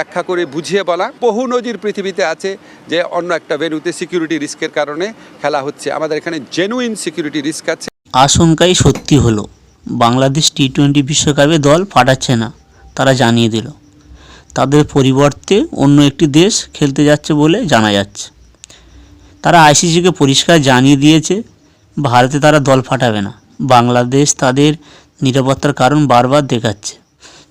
ব্যাখ্যা করে বুঝিয়ে বলা। বহু নজির পৃথিবীতে আছে যে অন্য একটা ভেন্যুতে সিকিউরিটি রিস্কের কারণে খেলা হচ্ছে। আমাদের এখানে জেনুইন সিকিউরিটি রিস্ক আছে। আশঙ্কাই সত্যি হলো, বাংলাদেশ টি টোয়েন্টি বিশ্বকাপে দল ফাটাচ্ছে না, তারা জানিয়ে দিল। তাদের পরিবর্তে অন্য একটি দেশ খেলতে যাচ্ছে বলে জানা যাচ্ছে। তারা আইসিসিকে পরিষ্কার জানিয়ে দিয়েছে, ভারতে তারা দল ফাটাবে না। বাংলাদেশ তাদের নিরাপত্তার কারণ বারবার দেখাচ্ছে।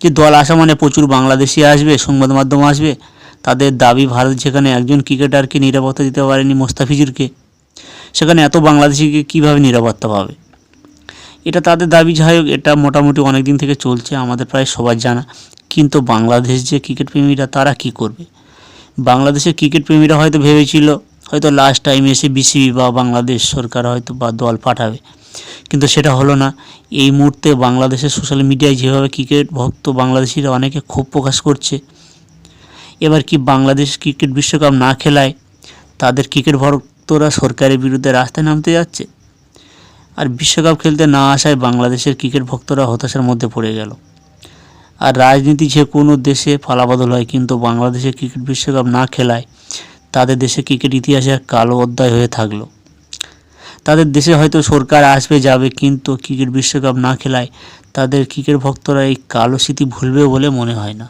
যে দল আসা মানে প্রচুর বাংলাদেশি আসবে, সংবাদ মাধ্যম আসবে? তাদের দাবি, ভারত যেখানে একজন ক্রিকেটারকে নিরাপত্তা দিতে পারেনি মোস্তাফিজুরকে, সেখানে এত বাংলাদেশিকে কীভাবে নিরাপত্তা পাবে? এটা তাদের দাবি, যাই হোক, এটা মোটামুটি অনেক দিন থেকে চলছে, আমাদের প্রায় সবার জানা। কিন্তু বাংলাদেশ যে ক্রিকেট প্রেমীরা তারা কি করবে? বাংলাদেশের ক্রিকেট প্রেমীরা হয়তো ভেবেছিল, হয়তো লাস্ট টাইম এসে বিসিবি বা বাংলাদেশ সরকার হয়তো বা দল পাঠাবে। কিন্তু সেটা হলো না। এই মুহূর্তে বাংলাদেশের সোশ্যাল মিডিয়ায় যেভাবে ক্রিকেট ভক্ত বাংলাদেশিরা অনেকে ক্ষোভ প্রকাশ করছে, এবার কি বাংলাদেশ ক্রিকেট বিশ্বকাপ না খেলায় তাদের ক্রিকেট ভক্তরা সরকারের বিরুদ্ধে রাস্তায় নামতে যাচ্ছে? আর বিশ্বকাপ খেলতে না আসায় বাংলাদেশের ক্রিকেট ভক্তরা হতাশার মধ্যে পড়ে গেল। আর রাজনীতি যে কোনো দেশে ফালাবদল হয়, কিন্তু বাংলাদেশে ক্রিকেট বিশ্বকাপ না খেলায় তাদের দেশে ক্রিকেট ইতিহাসে কালো অধ্যায় হয়ে থাকল। তাদের দেশে হয়তো সরকার আসবে, যাবে, কিন্তু ক্রিকেট বিশ্বকাপ না খেলায় তাদের ক্রিকেট ভক্তরা এই কালো স্মৃতি ভুলবে বলে মনে হয় না।